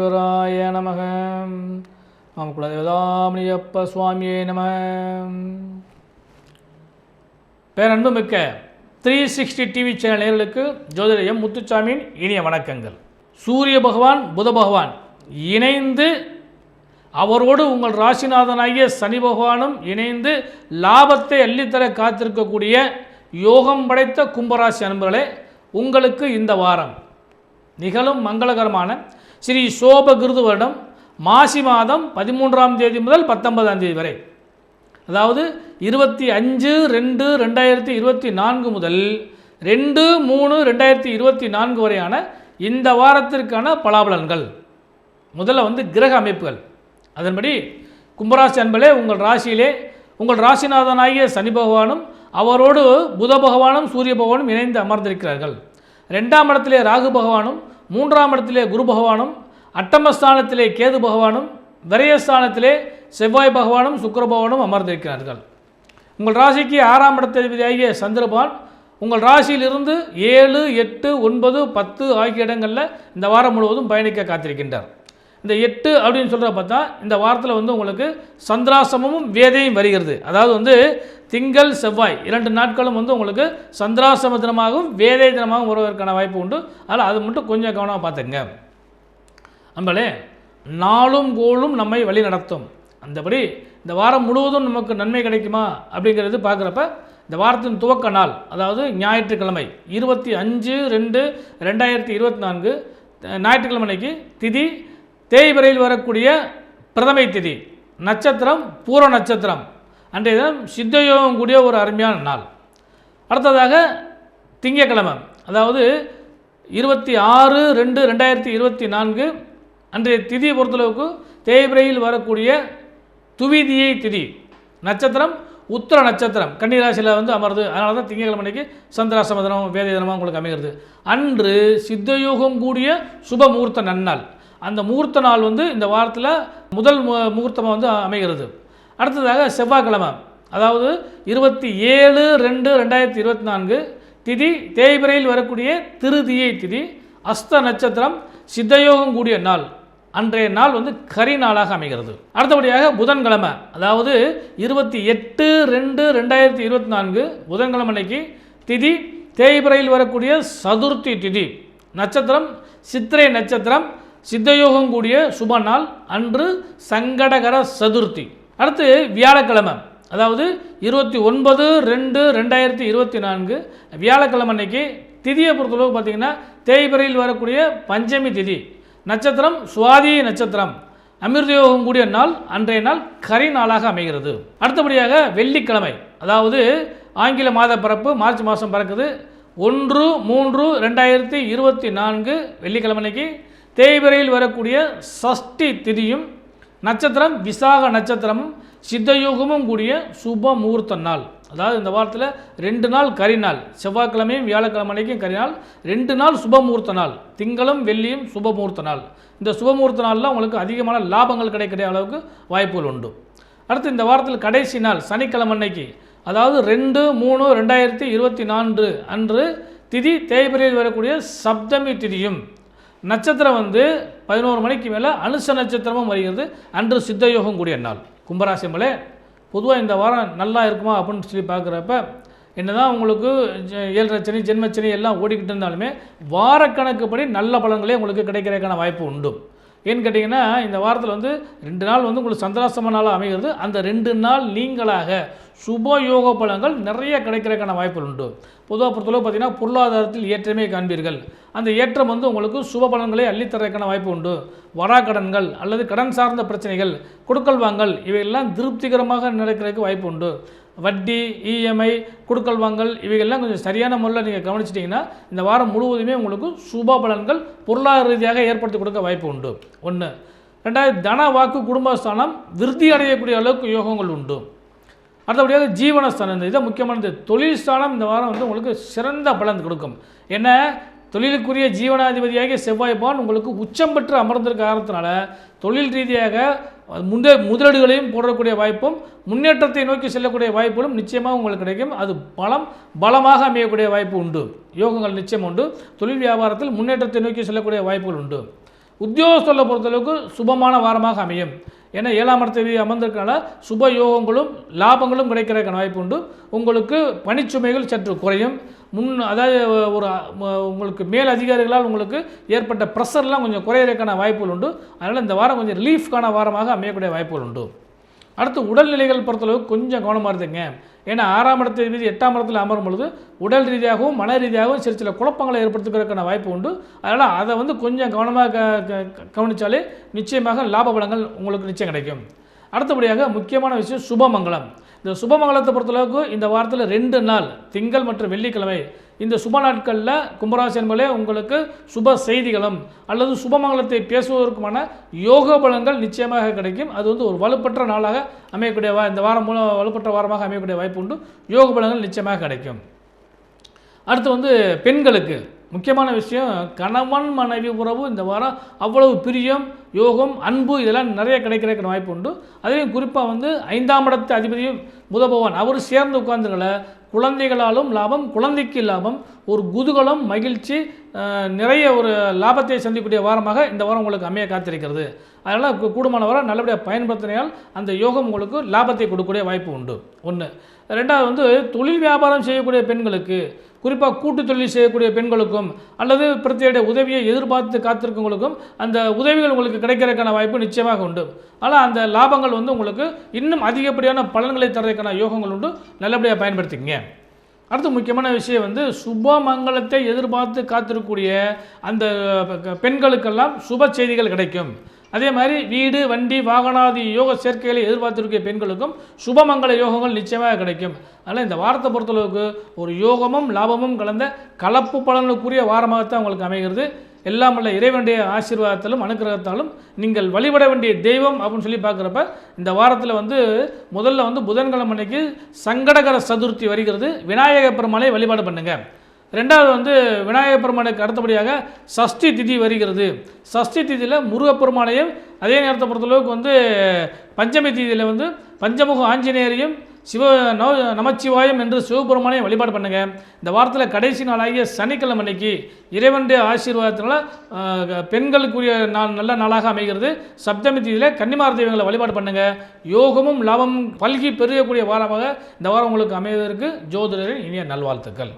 விக்னேஸ்வராய நமக. மாம குலதேவதாமணியப்ப சுவாமியே நம. பேரன்பு மிக்க த்ரீ சிக்ஸ்டி டிவி சேனல் நேர்களுக்கு ஜோதிடயம் முத்துச்சாமியின் இனிய வணக்கங்கள். சூரிய பகவான் புத பகவான் இணைந்து அவரோடு உங்கள் ராசிநாதனாகிய சனி பகவானும் இணைந்து லாபத்தை அள்ளித்தர காத்திருக்கக்கூடிய யோகம் படைத்த கும்பராசி அன்பர்களே உங்களுக்கு இந்த வாரம் நிகழும் மங்களகரமான ஸ்ரீ சோபகிருது வருடம் மாசி மாதம் பதிமூன்றாம் தேதி முதல் பத்தொன்பதாம் தேதி வரை. அதாவது இருபத்தி அஞ்சு ரெண்டு ரெண்டாயிரத்தி இருபத்தி நான்கு முதல் ரெண்டு மூணு ரெண்டாயிரத்தி இருபத்தி நான்கு வரையான இந்த வாரத்திற்கான பலாபலன்கள். முதல்ல வந்து கிரக அமைப்புகள். அதன்படி கும்பராசி அன்பளே உங்கள் ராசியிலே உங்கள் ராசிநாதனாகிய சனி பகவானும் அவரோடு புத பகவானும் சூரிய பகவானும் இணைந்து அமர்ந்திருக்கிறார்கள். ரெண்டாம் இடத்திலே ராகு பகவானும் மூன்றாம் இடத்திலே குரு பகவானும் அட்டமஸ்தானத்திலே கேது பகவானும் விரயஸ்தானத்திலே செவ்வாய் பகவானும் சுக்கர பகவானும் அமர்ந்திருக்கிறார்கள். உங்கள் ராசிக்கு ஆறாம் இடத்ததிபதியாகிய சந்திரபான் உங்கள் ராசியிலிருந்து ஏழு எட்டு ஒன்பது பத்து ஆகிய இடங்களில் இந்த வாரம் முழுவதும் பயணிக்க காத்திருக்கின்றார். இந்த எட்டு அப்படின்னு சொல்கிற பார்த்தா இந்த வாரத்தில் வந்து உங்களுக்கு சந்திராசமும் வேதையும் வருகிறது. அதாவது வந்து திங்கள் செவ்வாய் இரண்டு நாட்களும் வந்து உங்களுக்கு சந்திராசம தினமாகவும் வேதை தினமாகவும் வருவதற்கான வாய்ப்பு உண்டு. அதனால் அது மட்டும் கொஞ்சம் கவனமாக பார்த்துங்க நம்மளே நாளும் கோளும் நம்மை வழி நடத்தும். அந்தபடி இந்த வாரம் முழுவதும் நமக்கு நன்மை கிடைக்குமா அப்படிங்கிறது பார்க்குறப்ப இந்த வாரத்தின் துவக்க நாள் அதாவது ஞாயிற்றுக்கிழமை இருபத்தி அஞ்சு ரெண்டு ரெண்டாயிரத்தி இருபத்தி நான்கு ஞாயிற்றுக்கிழமை அன்னைக்கு திதி தேய்பிரையில் வரக்கூடிய பிரதமை திதி நட்சத்திரம் பூர நட்சத்திரம். அன்றைய தினம் சித்தயோகம் கூடிய ஒரு அருமையான நாள். அடுத்ததாக திங்கக்கிழமை அதாவது இருபத்தி ஆறு ரெண்டு ரெண்டாயிரத்தி இருபத்தி நான்கு அன்றைய திதியை பொறுத்தளவுக்கு தேய்பிரையில் வரக்கூடிய துவிதியை திதி நட்சத்திரம் உத்திர நட்சத்திரம். கன்னிராசியில் வந்து அமருது அதனால தான் திங்கக்கிழமை அன்னைக்கு சந்திராசம தினம் வேத தினமாக உங்களுக்கு அமைகிறது. அன்று சித்தயோகம் கூடிய சுப முகூர்த்த நன்னாள். அந்த முகூர்த்த நாள் வந்து இந்த வாரத்தில் முதல் மு- முகூர்த்தமாக வந்து அமைகிறது. அடுத்ததாக செவ்வாய்க்கிழமை. அதாவது இருபத்தி ஏழு ரெண்டு ரெண்டாயிரத்தி இருபத்தி நான்கு திதி தேய்பிரையில் வரக்கூடிய திருதியை திதி அஸ்த நட்சத்திரம் சித்தயோகம் கூடிய நாள். அன்றைய நாள் வந்து கரி நாளாக அமைகிறது. அடுத்தபடியாக புதன்கிழமை. அதாவது இருபத்தி எட்டு ரெண்டு ரெண்டாயிரத்தி இருபத்தி நான்கு புதன்கிழமை அன்னைக்கு திதி தேய்பிரையில் வரக்கூடிய சதுர்த்தி திதி. நட்சத்திரம் சித்திரை நட்சத்திரம் சித்தயோகம் கூடிய சுப நாள் அன்று சங்கடகர சதுர்த்தி. அடுத்து வியாழக்கிழமை. அதாவது இருபத்தி ஒன்பது ரெண்டு ரெண்டாயிரத்தி இருபத்தி நான்கு வியாழக்கிழமை அன்னைக்கு திதியை பொறுத்தளவு பார்த்தீங்கன்னா தேய்பிரையில் வரக்கூடிய பஞ்சமி திதி. நட்சத்திரம் சுவாதி நட்சத்திரம். அமிர்தயோகம் கூடிய நாள் அன்றைய நாள் கரி நாளாக அமைகிறது. அடுத்தபடியாக வெள்ளிக்கிழமை. அதாவது ஆங்கில மாத பிறப்பு மார்ச் மாதம் பிறக்குது. ஒன்று மூன்று ரெண்டாயிரத்தி இருபத்தி நான்கு வெள்ளிக்கிழமை அன்னைக்கு தேய்பிரையில் வரக்கூடிய சஷ்டி திதியும் நட்சத்திரம் விசாக நட்சத்திரமும் சித்தயோகமும் கூடிய சுப முகூர்த்த நாள். அதாவது இந்த வாரத்தில் ரெண்டு நாள் கரிநாள் செவ்வாய்க்கிழமையும் வியாழக்கிழமை அன்னைக்கும் கரிநாள் ரெண்டு நாள் சுப முகூர்த்த நாள். திங்களும் வெள்ளியும் சுப முகூர்த்த நாள். இந்த சுப முகூர்த்த நாளில் உங்களுக்கு அதிகமான லாபங்கள் கிடைக்கிற அளவுக்கு வாய்ப்புகள் உண்டு. அடுத்து இந்த வாரத்தில் கடைசி நாள் சனிக்கிழமை அன்னைக்கு. அதாவது ரெண்டு மூணு ரெண்டாயிரத்தி இருபத்தி நான்கு அன்று திதி தேய்பிரையில் வரக்கூடிய சப்தமி திதியும் நட்சத்திரம் வந்து பதினோரு மணிக்கு மேலே அனுச நட்சத்திரமும் வருகிறது. அன்று சித்தயோகம் கூடிய நாள். கும்பராசி மலை பொதுவாக இந்த வாரம் நல்லா இருக்குமா அப்படின்னு சொல்லி பார்க்குறப்ப என்னதான் உங்களுக்கு ஜ- ஏழரை சனி ஜென்மச்சனி எல்லாம் ஓடிக்கிட்டு இருந்தாலுமே வாரக்கணக்குப்படி நல்ல பலன்களே உங்களுக்கு கிடைக்கிறதுக்கான வாய்ப்பு உண்டு. ஏன்னு கேட்டிங்கன்னா இந்த வாரத்தில் வந்து ரெண்டு நாள் வந்து உங்களுக்கு சந்திராசம நாளாக அமைகிறது. அந்த ரெண்டு நாள் நீங்களாக சுப யோக பலங்கள் நிறைய கிடைக்கிறதுக்கான வாய்ப்புகள் உண்டு. பொதுவாக பொறுத்தளவு பார்த்திங்கன்னா பொருளாதாரத்தில் ஏற்றமே காண்பீர்கள். அந்த ஏற்றம் வந்து உங்களுக்கு சுப பலன்களை அள்ளித்தரதுக்கான வாய்ப்பு உண்டு. வராக்கடன்கள் அல்லது கடன் சார்ந்த பிரச்சனைகள் கொடுக்கல் வாங்கல் இவையெல்லாம் திருப்திகரமாக நடக்கிறதுக்கு வாய்ப்பு உண்டு. வட்டி இஎம்ஐ கொடுக்கல் வாங்கல் இவைகள்லாம் கொஞ்சம் சரியான முறையில் நீங்கள் கவனிச்சிட்டிங்கன்னா இந்த வாரம் முழுவதுமே உங்களுக்கு சுப பலன்கள் பொருளாதார ரீதியாக ஏற்படுத்தி கொடுக்க வாய்ப்பு உண்டு. ஒன்று ரெண்டாவது தன வாக்கு குடும்பஸ்தானம் விருத்தி அடையக்கூடிய அளவுக்கு யோகங்கள் உண்டு. அடுத்தபடியாக ஜீவனஸ்தானம் இந்த இதை முக்கியமானது தொழில் ஸ்தானம் இந்த வாரம் வந்து உங்களுக்கு சிறந்த பலன் கொடுக்கும். என்ன? தொழிலுக்குரிய ஜீவனாதிபதியாகிய செவ்வாய்ப்பான் உங்களுக்கு உச்சம் பெற்று அமர்ந்திருக்க காரணத்தினால தொழில் ரீதியாக முன்னே முதலீடுகளையும் போடக்கூடிய வாய்ப்பும் முன்னேற்றத்தை நோக்கி செல்லக்கூடிய வாய்ப்புகளும் நிச்சயமாக உங்களுக்கு கிடைக்கும். அது பலம் பலமாக அமையக்கூடிய வாய்ப்பு உண்டு. யோகங்கள் நிச்சயம் உண்டு. தொழில் வியாபாரத்தில் முன்னேற்றத்தை நோக்கி செல்லக்கூடிய வாய்ப்புகள் உண்டு. உத்தியோகஸ்தலை பொறுத்தளவுக்கு சுபமான வாரமாக அமையும். ஏன்னா ஏழாம் இடத்தை அமர்ந்திருக்கனால சுப யோகங்களும் லாபங்களும் கிடைக்கிறதுக்கான வாய்ப்பு உண்டு. உங்களுக்கு பணிச்சுமைகள் சற்று குறையும். முன் அதாவது ஒரு உங்களுக்கு மேல் அதிகாரிகளால் உங்களுக்கு ஏற்பட்ட ப்ரெஷர்லாம் கொஞ்சம் குறையிறதுக்கான வாய்ப்புகள் உண்டு. அதனால் இந்த வாரம் கொஞ்சம் ரிலீஃப்கான வாரமாக அமையக்கூடிய வாய்ப்புகள் உண்டு. அடுத்து உடல்நிலைகள் பொறுத்தளவுக்கு கொஞ்சம் கவனமாக இருந்துங்க. ஏன்னா ஆறாம் இடத்தை மீது எட்டாம் இடத்துல அமரும் பொழுது உடல் ரீதியாகவும் மன ரீதியாகவும் சில சில குழப்பங்களை ஏற்படுத்துக்கிறதுக்கான வாய்ப்பு உண்டு. அதனால் அதை வந்து கொஞ்சம் கவனமாக க- க- கவனிச்சாலே நிச்சயமாக லாப பலங்கள் உங்களுக்கு நிச்சயம் கிடைக்கும். அடுத்தபடியாக முக்கியமான விஷயம் சுபமங்கலம். இந்த சுபமங்கலத்தை பொறுத்தளவுக்கு இந்த வாரத்தில் ரெண்டு நாள் திங்கள் மற்றும் வெள்ளிக்கிழமை. இந்த சுப நாட்களில் கும்பராசி என்பதே உங்களுக்கு சுப செய்திகளும் அல்லது சுபமங்கலத்தை பேசுவதற்குமான யோக பலங்கள் நிச்சயமாக கிடைக்கும். அது வந்து ஒரு வலுப்பற்ற நாளாக அமையக்கூடிய வா இந்த வாரம் மூலம் வலுப்பற்ற வாரமாக அமையக்கூடிய வாய்ப்பு உண்டு. யோக பலங்கள் நிச்சயமாக கிடைக்கும். அடுத்து வந்து பெண்களுக்கு. முக்கியமான விஷயம் கணவன் மனைவி உறவு இந்த வாரம் அவ்வளவு பிரியம் யோகம் அன்பு இதெல்லாம் நிறைய கிடைக்கிறதுக்கு வாய்ப்பு உண்டு. அதுலேயும் குறிப்பாக வந்து ஐந்தாம் இடத்து அதிபதியும் புதபகவான் அவர் சேர்ந்து உட்கார்ந்துங்கள குழந்தைகளாலும் லாபம் குழந்தைக்கு லாபம் ஒரு குதூகலம் மகிழ்ச்சி நிறைய ஒரு லாபத்தை சந்திக்கக்கூடிய வாரமாக இந்த வாரம் உங்களுக்கு அமைய காத்திருக்கிறது. அதனால் கூடுமான வாரம் நல்லபடியாக பயன்படுத்தினால் அந்த யோகம் உங்களுக்கு லாபத்தை கொடுக்கக்கூடிய வாய்ப்பு உண்டு. ஒன்று ரெண்டாவது வந்து தொழில் வியாபாரம் செய்யக்கூடிய பெண்களுக்கு குறிப்பாக கூட்டு தொழில் செய்யக்கூடிய பெண்களுக்கும் அல்லது பிரத்தியுடைய உதவியை எதிர்பார்த்து காத்திருக்கவங்களுக்கும் அந்த உதவிகள் உங்களுக்கு கிடைக்கிறதுக்கான வாய்ப்பு நிச்சயமாக உண்டு. ஆனால் அந்த லாபங்கள் வந்து உங்களுக்கு இன்னும் அதிகப்படியான பலன்களை தர்றதுக்கான யோகங்கள் உண்டு. நல்லபடியாக பயன்படுத்திக்கங்க. அடுத்து முக்கியமான விஷயம் வந்து சுப மங்களத்தை எதிர்பார்த்து காத்திருக்கக்கூடிய அந்த பெண்களுக்கெல்லாம் சுப செய்திகள் கிடைக்கும். அதே மாதிரி வீடு வண்டி வாகனாதி யோக சேர்க்கைகளை எதிர்பார்த்திருக்கிற பெண்களுக்கும் சுபமங்கள யோகங்கள் நிச்சயமாக கிடைக்கும். அதனால் இந்த வாரத்தை பொறுத்தளவுக்கு ஒரு யோகமும் லாபமும் கலந்த கலப்பு பலனுக்குரிய வாரமாகத்தான் உங்களுக்கு அமைகிறது. எல்லாம் உள்ள இறைவனுடைய ஆசீர்வாதத்தாலும் அனுக்கிரகத்தாலும் நீங்கள் வழிபட வேண்டிய தெய்வம் அப்படின்னு சொல்லி பார்க்குறப்ப இந்த வாரத்தில் வந்து முதல்ல வந்து புதன்கிழமை அன்னைக்கு சங்கடகர சதுர்த்தி வருகிறது. விநாயகப் பெருமாளை வழிபாடு பண்ணுங்கள் ரெண்டாவது வந்து விநாயக பெருமானுக்கு அடுத்தபடியாக சஷ்டி திதி வருகிறது. சஷ்டி திதியில் முருகப்பெருமானையும் அதே நேரத்தை பொறுத்தளவுக்கு வந்து பஞ்சமி திதியில் வந்து பஞ்சமுக ஆஞ்சநேயரையும் சிவ நவ நமச்சிவாயம் என்று சிவபெருமானையும் வழிபாடு பண்ணுங்கள் இந்த வாரத்தில் கடைசி நாளாகிய சனிக்கிழமை அன்னைக்கு இறைவனுடைய ஆசீர்வாதத்தினால பெண்களுக்குரிய நாள் நல்ல நாளாக அமைகிறது. சப்தமி தீதியில் கன்னிமார தெய்வங்களை வழிபாடு பண்ணுங்கள் யோகமும் லாபமும் பல்கி பெருகக்கூடிய வாரமாக இந்த வாரம் உங்களுக்கு அமைவதற்கு ஜோதிடரின் இனிய நல்வாழ்த்துக்கள்.